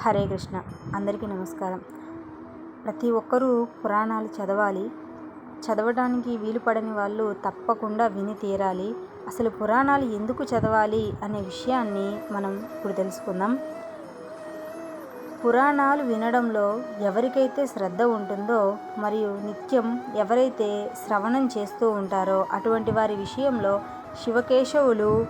హరే కృష్ణ. అందరికీ నమస్కారం. ప్రతి ఒక్కరూ పురాణాలు చదవాలి. చదవడానికి వీలు పడని వాళ్ళు తప్పకుండా విని తీరాలి. అసలు పురాణాలు ఎందుకు చదవాలి అనే విషయాన్ని మనం ఇప్పుడు తెలుసుకుందాం. పురాణాలు వినడంలో ఎవరికైతే శ్రద్ధ ఉంటుందో మరియు నిత్యం ఎవరైతే శ్రవణం చేస్తూ ఉంటారో అటువంటి వారి విషయంలో శివకేశవులు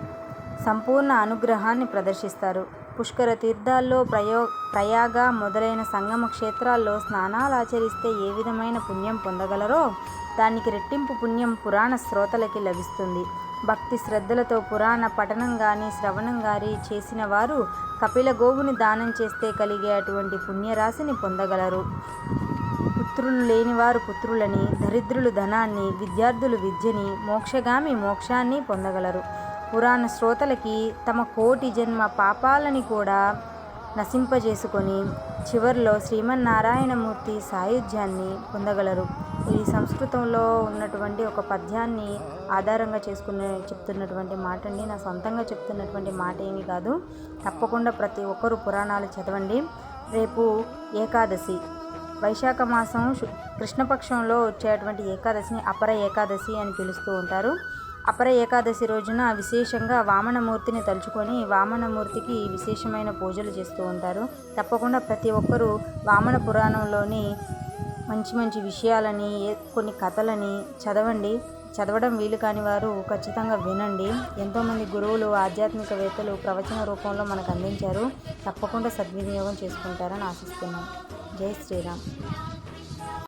సంపూర్ణ అనుగ్రహాన్ని ప్రదర్శిస్తారు. పుష్కర తీర్థాల్లో ప్రయో ప్రయాగ మొదలైన సంగమ క్షేత్రాల్లో స్నానాలు ఆచరిస్తే ఏ విధమైన పుణ్యం పొందగలరో దానికి రెట్టింపు పుణ్యం పురాణ శ్రోతలకి లభిస్తుంది. భక్తి శ్రద్ధలతో పురాణ పఠనం కానీ శ్రవణం కానీ చేసిన వారు కపిల గోవుని దానం చేస్తే కలిగే అటువంటి పుణ్యరాశిని పొందగలరు. పుత్రులు లేనివారు పుత్రులని దరిద్రులు ధనాన్ని విద్యార్థులు విద్యని మోక్షగామి మోక్షాన్ని పొందగలరు. పురాణ శ్రోతలకి తమ కోటి జన్మ పాపాలని కూడా నశింపజేసుకొని చివరిలో శ్రీమన్నారాయణమూర్తి సాయుధ్యాన్ని పొందగలరు. ఇది సంస్కృతంలో ఉన్నటువంటి ఒక పద్యాన్ని ఆధారంగా చేసుకునే చెప్తున్నటువంటి మాట అండి నా సొంతంగా చెప్తున్నటువంటి మాట ఏమీ కాదు. తప్పకుండా ప్రతి ఒక్కరూ పురాణాలు చదవండి. రేపు ఏకాదశి. వైశాఖ మాసం కృష్ణపక్షంలో వచ్చేటువంటి ఏకాదశిని అపర ఏకాదశి అని పిలుస్తూ ఉంటారు. అపర ఏకాదశి రోజున విశేషంగా వామనమూర్తిని తలుచుకొని వామనమూర్తికి విశేషమైన పూజలు చేస్తూ ఉంటారు. తప్పకుండా ప్రతి ఒక్కరూ వామన పురాణంలోని మంచి మంచి విషయాలని కొన్ని కథలని చదవండి. చదవడం వీలు కాని వారు ఖచ్చితంగా వినండి. ఎంతోమంది గురువులు ఆధ్యాత్మికవేత్తలు ప్రవచన రూపంలో మనకు అందించారు. తప్పకుండా సద్వినియోగం చేసుకుంటారని ఆశిస్తున్నాను జై శ్రీరామ్.